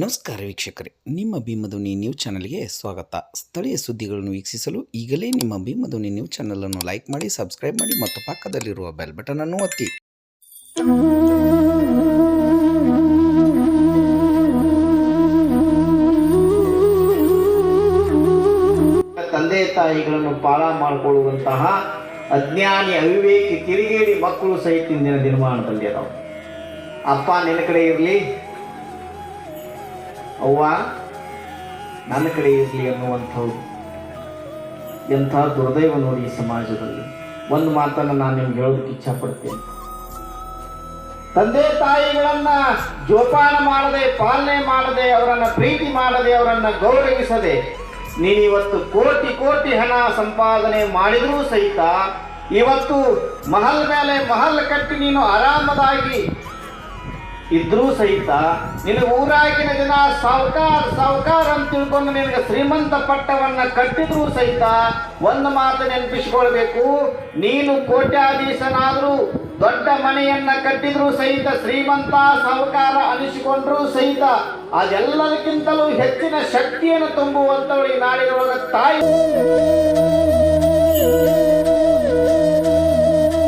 ನಮಸ್ಕಾರ ವೀಕ್ಷಕರೇ, ನಿಮ್ಮ ಭೀಮಧ್ವನಿ ನ್ಯೂಸ್ ಚಾನಲ್ಗೆ ಸ್ವಾಗತ. ಸ್ಥಳೀಯ ಸುದ್ದಿಗಳನ್ನು ವೀಕ್ಷಿಸಲು ಈಗಲೇ ನಿಮ್ಮ ಭೀಮಧ್ವನಿ ನ್ಯೂಸ್ ಚಾನಲನ್ನು ಲೈಕ್ ಮಾಡಿ, ಸಬ್ಸ್ಕ್ರೈಬ್ ಮಾಡಿ ಮತ್ತು ಪಕ್ಕದಲ್ಲಿರುವ ಬೆಲ್ ಬಟನ್ ಅನ್ನು ಒತ್ತಿ. ತಂದೆ ತಾಯಿಗಳನ್ನು ಪಾಲ ಮಾಡಿಕೊಳ್ಳುವಂತಹ ಅಜ್ಞಾನಿ, ಅವಿವೇಕಿ, ಕಿರಿಗೇಡಿ ಮಕ್ಕಳು ಸಹಿತ ಇಂದಿನ ದಿನಮಾನದಲ್ಲಿ ಅಪ್ಪ, ನಿನ್ನ ಕಡೆ ಇರಲಿ. ಅವ್ವ, ನನ್ನ ಕಡೆ ಇರಲಿ ಅನ್ನುವಂಥವ್ರು ಎಂಥ ದುರ್ದೈವ ನೋಡಿ ಸಮಾಜದಲ್ಲಿ. ಒಂದು ಮಾತನ್ನು ನಾನು ನಿಮ್ಗೆ ಹೇಳೋದಕ್ಕೆ ಇಚ್ಛಪಡ್ತೇನೆ. ತಂದೆ ತಾಯಿಗಳನ್ನ ಜೋಪಾನ ಮಾಡದೆ, ಪಾಲನೆ ಮಾಡದೆ, ಅವರನ್ನ ಪ್ರೀತಿ ಮಾಡದೆ, ಅವರನ್ನ ಗೌರವಿಸದೆ ನೀನಿವತ್ತು ಕೋಟಿ ಕೋಟಿ ಹಣ ಸಂಪಾದನೆ ಮಾಡಿದರೂ ಸಹಿತ ಇವತ್ತು ಮಹಲ್ ಮೇಲೆ ಮಹಲ್ ಕಟ್ಟಿ ನೀನು ಆರಾಮದಾಗಿ ಇದ್ರೂ ಸಹಿತ ನಿನಗೆ ಊರಾಗಿನ ಜನ ಸಾವುಕಾರ ಸಾವುಕಾರ ಅಂತ ತಿಳ್ಕೊಂಡು ನಿನಗೆ ಶ್ರೀಮಂತ ಪಟ್ಟವನ್ನ ಕಟ್ಟಿದ್ರೂ ಸಹಿತ ಒಂದು ಮಾತು ನೆನಪಿಸ್ಕೊಳ್ಬೇಕು. ನೀನು ಕೋಟ್ಯಾಧೀಶನಾದರೂ, ದೊಡ್ಡ ಮನೆಯನ್ನ ಕಟ್ಟಿದ್ರೂ ಸಹಿತ, ಶ್ರೀಮಂತ ಸಾವುಕಾರ ಅನಿಸಿಕೊಂಡ್ರೂ ಸಹಿತ ಅದೆಲ್ಲದಕ್ಕಿಂತಲೂ ಹೆಚ್ಚಿನ ಶಕ್ತಿಯನ್ನು ತುಂಬುವಂತವಳು ಈ ನಾಡಿನೊಳಗ ತಾಯಿ.